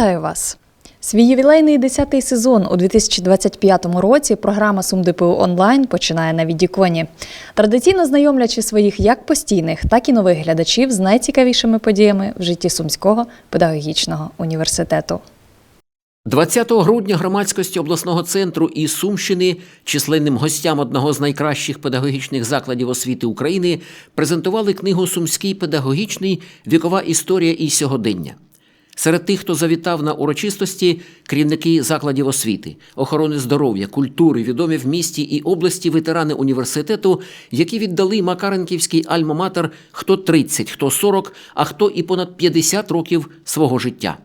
Вітаю вас! Свій ювілейний 10-й сезон у 2025 році програма Сум ДПУ онлайн починає на відіконі. Традиційно знайомлячи своїх як постійних, так і нових глядачів з найцікавішими подіями в житті Сумського педагогічного університету. 20 грудня громадськості обласного центру і Сумщини численним гостям одного з найкращих педагогічних закладів освіти України презентували книгу Сумський педагогічний вікова історія і сьогодення. Серед тих, хто завітав на урочистості, керівники закладів освіти, охорони здоров'я, культури, відомі в місті і області ветерани університету, які віддали Макаренківський альма-матер хто 30, хто 40, а хто і понад 50 років свого життя.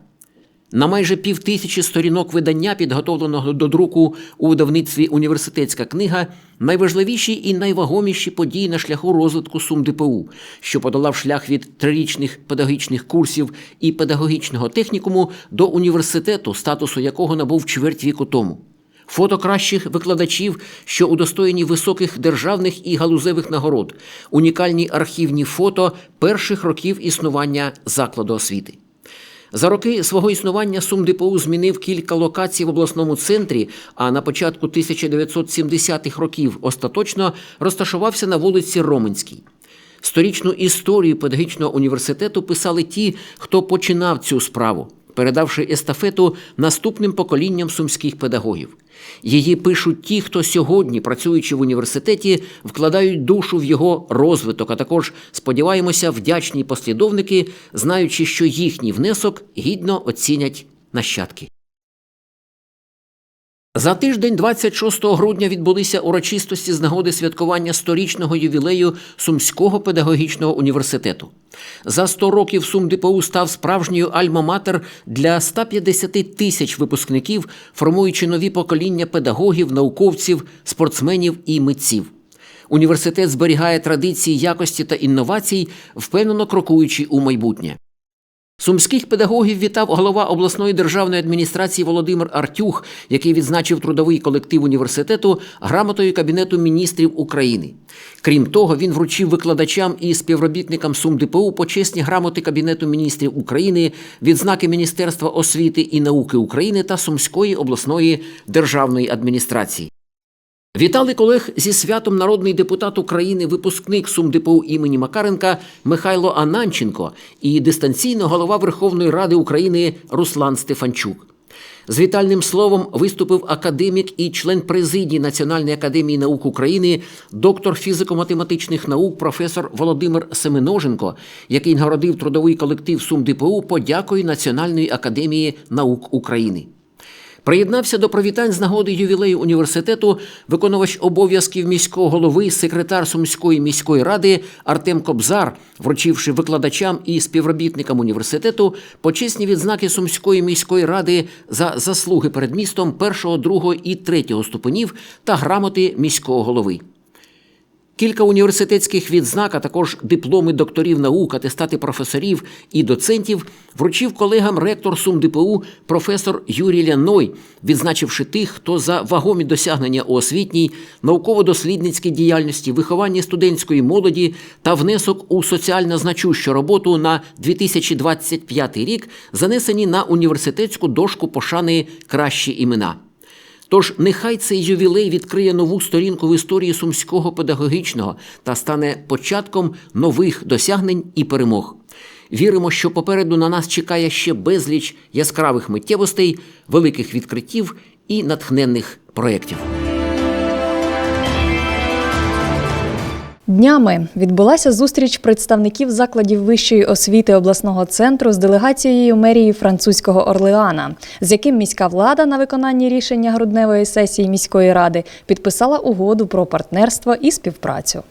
На майже півтисячі сторінок видання, підготовленого до друку у видавництві університетська книга, найважливіші і найвагоміші події на шляху розвитку Сум ДПУ, що подолав шлях від трирічних педагогічних курсів і педагогічного технікуму до університету, статусу якого набув чверть віку тому. Фото кращих викладачів, що удостоєні високих державних і галузевих нагород, унікальні архівні фото перших років існування закладу освіти. За роки свого існування Сум ДПУ змінив кілька локацій в обласному центрі, а на початку 1970-х років остаточно розташувався на вулиці Роменській. Сторічну історію педагогічного університету писали ті, хто починав цю справу, передавши естафету наступним поколінням сумських педагогів. Її пишуть ті, хто сьогодні, працюючи в університеті, вкладають душу в його розвиток, а також сподіваємося, вдячні послідовники, знаючи, що їхній внесок гідно оцінять нащадки. За тиждень, 26 грудня, відбулися урочистості з нагоди святкування сторічного ювілею Сумського педагогічного університету. За 100 років Сум ДПУ став справжньою альма-матер для 150 тисяч випускників, формуючи нові покоління педагогів, науковців, спортсменів і митців. Університет зберігає традиції якості та інновацій, впевнено крокуючи у майбутнє. Сумських педагогів вітав голова обласної державної адміністрації Володимир Артюх, який відзначив трудовий колектив університету грамотою Кабінету міністрів України. Крім того, він вручив викладачам і співробітникам СумДПУ почесні грамоти Кабінету міністрів України, відзнаки Міністерства освіти і науки України та Сумської обласної державної адміністрації. Вітали колег зі святом народний депутат України, випускник СумДПУ імені Макаренка Михайло Ананченко і дистанційно голова Верховної Ради України Руслан Стефанчук. З вітальним словом виступив академік і член президії Національної академії наук України, доктор фізико-математичних наук, професор Володимир Семеноженко, який нагородив трудовий колектив СумДПУ подякою Національної академії наук України. Приєднався до привітань з нагоди ювілею університету виконувач обов'язків міського голови, секретар Сумської міської ради Артем Кобзар, вручивши викладачам і співробітникам університету почесні відзнаки Сумської міської ради за заслуги перед містом першого, другого і третього ступенів та грамоти міського голови. Кілька університетських відзнак, а також дипломи докторів наук, атестати професорів і доцентів вручив колегам ректор СумДПУ професор Юрій Ляной, відзначивши тих, хто за вагомі досягнення у освітній, науково-дослідницькій діяльності, вихованні студентської молоді та внесок у соціально значущу роботу на 2025 рік занесені на університетську дошку пошани кращі імена. Тож нехай цей ювілей відкриє нову сторінку в історії сумського педагогічного та стане початком нових досягнень і перемог. Віримо, що попереду на нас чекає ще безліч яскравих миттєвостей, великих відкриттів і натхненних проєктів. Днями відбулася зустріч представників закладів вищої освіти обласного центру з делегацією мерії французького Орлеана, з яким міська влада на виконанні рішення грудневої сесії міської ради підписала угоду про партнерство і співпрацю.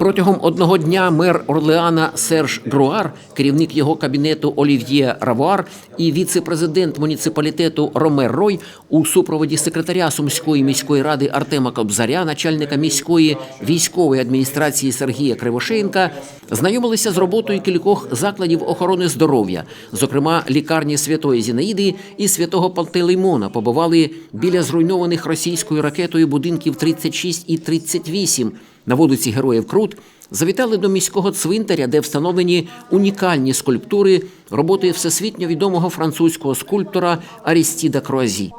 Протягом одного дня мер Орлеана Серж Груар, керівник його кабінету Олів'є Равуар і віце-президент муніципалітету Ромер Рой у супроводі секретаря Сумської міської ради Артема Кобзаря, начальника міської військової адміністрації Сергія Кривошеєнка, знайомилися з роботою кількох закладів охорони здоров'я, зокрема лікарні Святої Зінаїди і святого Пантелеймона, побували біля зруйнованих російською ракетою будинків 36 і 38 на вулиці Героїв Крут, завітали до міського цвинтаря, де встановлені унікальні скульптури роботи всесвітньо відомого французького скульптора Арістіда Круазі.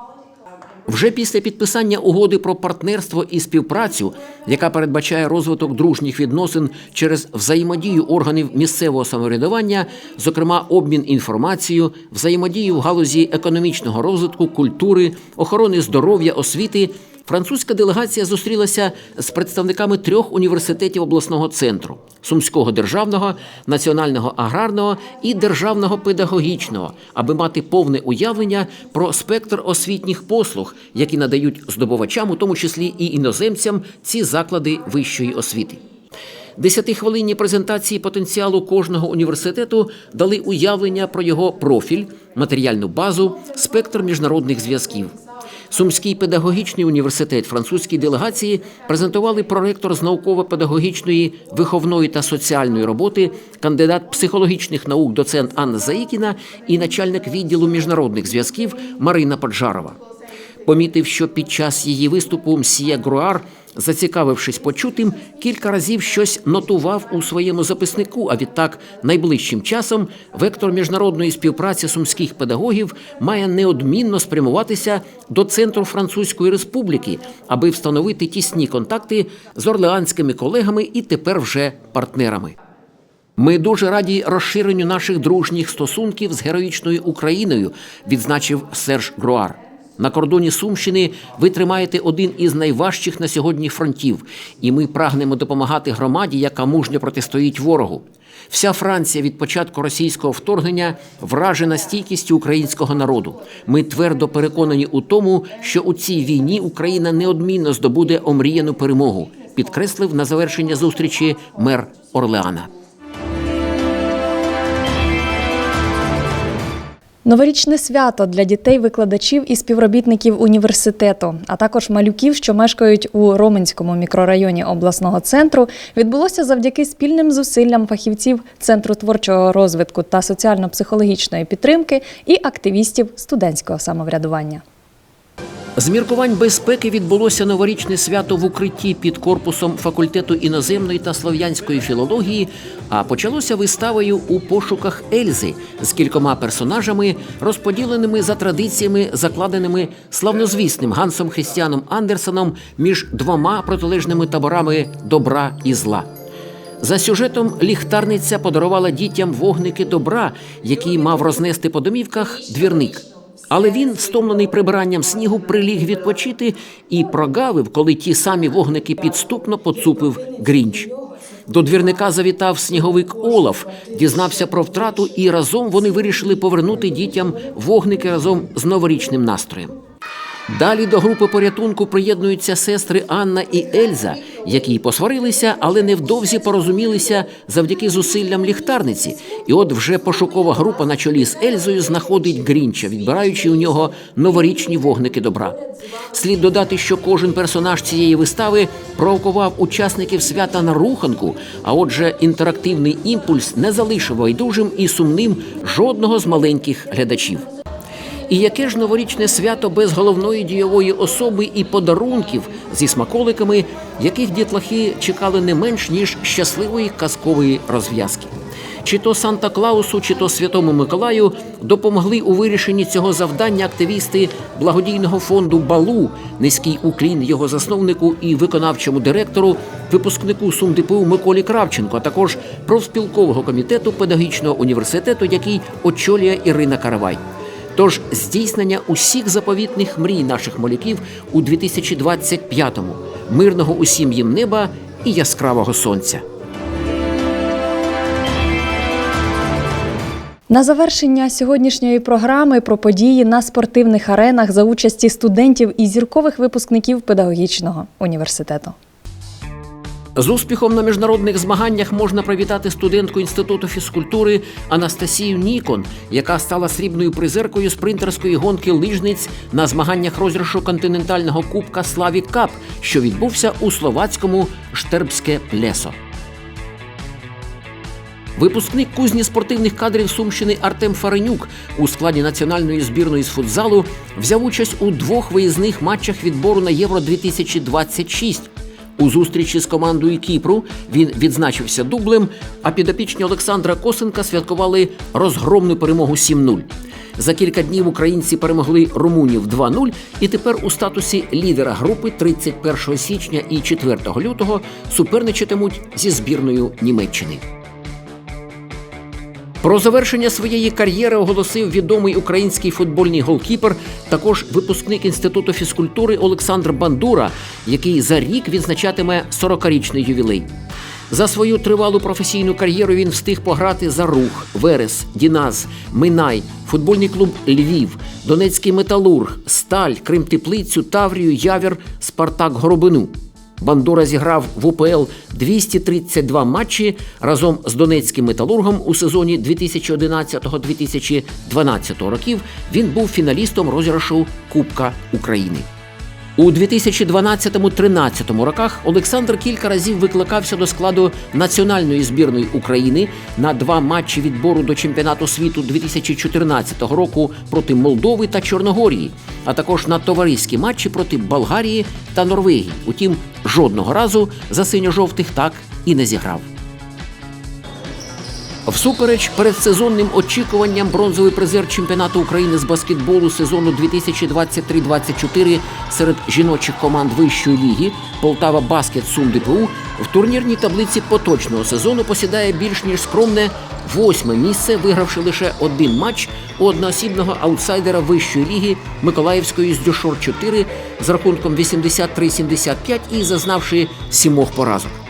Вже після підписання угоди про партнерство і співпрацю, яка передбачає розвиток дружніх відносин через взаємодію органів місцевого самоврядування, зокрема обмін інформацією, взаємодію в галузі економічного розвитку, культури, охорони здоров'я, освіти. Французька делегація зустрілася з представниками трьох університетів обласного центру: Сумського державного, національного аграрного і державного педагогічного, аби мати повне уявлення про спектр освітніх послуг, які надають здобувачам, у тому числі і іноземцям, ці заклади вищої освіти. Десятихвилинні презентації потенціалу кожного університету дали уявлення про його профіль, матеріальну базу, спектр міжнародних зв'язків. Сумський педагогічний університет французькій делегації презентували проректор з науково-педагогічної, виховної та соціальної роботи, кандидат психологічних наук, доцент Анна Заїкіна і начальник відділу міжнародних зв'язків Марина Поджарова. Помітив, що під час її виступу мсія Груар, зацікавившись почутим, кілька разів щось нотував у своєму записнику. А відтак, найближчим часом вектор міжнародної співпраці сумських педагогів має неодмінно спрямуватися до центру Французької республіки, аби встановити тісні контакти з орлеанськими колегами і тепер вже партнерами. Ми дуже раді розширенню наших дружніх стосунків з героїчною Україною, відзначив Серж Груар. На кордоні Сумщини ви тримаєте один із найважчих на сьогодні фронтів, і ми прагнемо допомагати громаді, яка мужньо протистоїть ворогу. Вся Франція від початку російського вторгнення вражена стійкістю українського народу. Ми твердо переконані у тому, що у цій війні Україна неодмінно здобуде омріяну перемогу, підкреслив на завершення зустрічі мер Орлеана. Новорічне свято для дітей, викладачів і співробітників університету, а також малюків, що мешкають у Роменському мікрорайоні обласного центру, відбулося завдяки спільним зусиллям фахівців Центру творчого розвитку та соціально-психологічної підтримки і активістів студентського самоврядування. З міркувань безпеки відбулося новорічне свято в укритті під корпусом факультету іноземної та слов'янської філології. А почалося виставою у пошуках Ельзи з кількома персонажами, розподіленими за традиціями, закладеними славнозвісним Гансом Христіаном Андерсоном між двома протилежними таборами добра і зла. За сюжетом ліхтарниця подарувала дітям вогники добра, які мав рознести по домівках двірник. Але він, стомлений прибиранням снігу, приліг відпочити і прогавив, коли ті самі вогники підступно поцупив Грінч. До двірника завітав сніговик Олаф, дізнався про втрату, і разом вони вирішили повернути дітям вогники разом з новорічним настроєм. Далі до групи порятунку приєднуються сестри Анна і Ельза, які посварилися, але невдовзі порозумілися завдяки зусиллям ліхтарниці. І от вже пошукова група на чолі з Ельзою знаходить Грінча, відбираючи у нього новорічні вогники добра. Слід додати, що кожен персонаж цієї вистави провокував учасників свята на руханку, а отже, інтерактивний імпульс не залишив байдужим і сумним жодного з маленьких глядачів. І яке ж новорічне свято без головної дійової особи і подарунків зі смаколиками, яких дітлахи чекали не менш ніж щасливої казкової розв'язки. Чи то Санта Клаусу, чи то Святому Миколаю допомогли у вирішенні цього завдання активісти благодійного фонду Балу, низький уклін його засновнику і виконавчому директору, випускнику СумДПУ Миколі Кравченко, а також профспілкового комітету педагогічного університету, який очолює Ірина Каравай. Тож здійснення усіх заповітних мрій наших малюків у 2025-му – мирного усім їм неба і яскравого сонця. На завершення сьогоднішньої програми про події на спортивних аренах за участі студентів і зіркових випускників педагогічного університету. З успіхом на міжнародних змаганнях можна привітати студентку інституту фізкультури Анастасію Нікон, яка стала срібною призеркою спринтерської гонки лижниць на змаганнях розіграшу континентального кубка Славі Кап, що відбувся у словацькому Штербське Плесо. Випускник кузні спортивних кадрів Сумщини Артем Фаренюк у складі національної збірної з футзалу взяв участь у двох виїзних матчах відбору на Євро 2026 У зустрічі з командою Кіпру він відзначився дублем, а підопічні Олександра Косенка святкували розгромну перемогу 7-0. За кілька днів українці перемогли румунів 2-0 і тепер у статусі лідера групи 31 січня і 4 лютого суперничатимуть зі збірною Німеччини. Про завершення своєї кар'єри оголосив відомий український футбольний голкіпер, також випускник інституту фізкультури Олександр Бандура, який за рік відзначатиме 40-річний ювілей. За свою тривалу професійну кар'єру він встиг пограти за рух, Верес, Діназ, Минай, футбольний клуб Львів, Донецький металург, Сталь, Кримтеплицю, Таврію, Явір, Спартак Горобину. Бандура зіграв в УПЛ 232 матчі разом з донецьким металургом у сезоні 2011-2012 років. Він був фіналістом розіграшу Кубка України. У 2012-13 роках Олександр кілька разів викликався до складу національної збірної України на два матчі відбору до чемпіонату світу 2014 року проти Молдови та Чорногорії, а також на товариські матчі проти Болгарії та Норвегії. Утім, жодного разу за синьо-жовтих так і не зіграв. Всупереч передсезонним очікуванням бронзовий призер чемпіонату України з баскетболу сезону 2023-24 серед жіночих команд вищої ліги Полтава Баскет Сум ДПУ в турнірній таблиці поточного сезону посідає більш ніж скромне восьме місце, вигравши лише один матч у одноосібного аутсайдера вищої ліги Миколаївської з Дюшор 4 з рахунком 83-75 і зазнавши сімох поразок.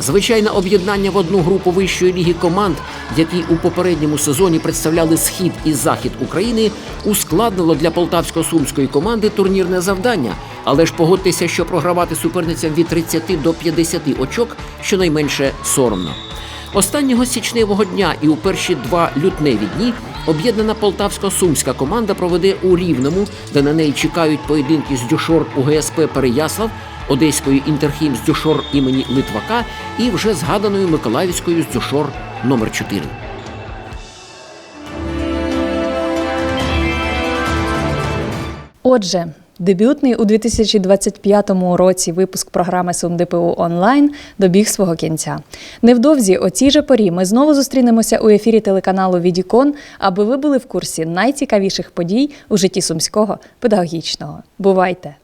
Звичайне об'єднання в одну групу вищої ліги команд, які у попередньому сезоні представляли схід і захід України, ускладнило для полтавсько-сумської команди турнірне завдання. Але ж погодьтеся, що програвати суперницям від 30 до 50 очок щонайменше соромно. Останнього січневого дня і у перші два лютневі дні об'єднана полтавсько-сумська команда проведе у Рівному, де на неї чекають поєдинки з Дюшор у ГСП Переяслав, Одеською інтерхім з Дюшор імені Литвака і вже згаданою Миколаївською з Дюшор номер 4 Отже, дебютний у 2025 році випуск програми Сум ДПУ онлайн добіг свого кінця. Невдовзі о цій же порі ми знову зустрінемося у ефірі телеканалу Відікон, аби ви були в курсі найцікавіших подій у житті сумського педагогічного. Бувайте!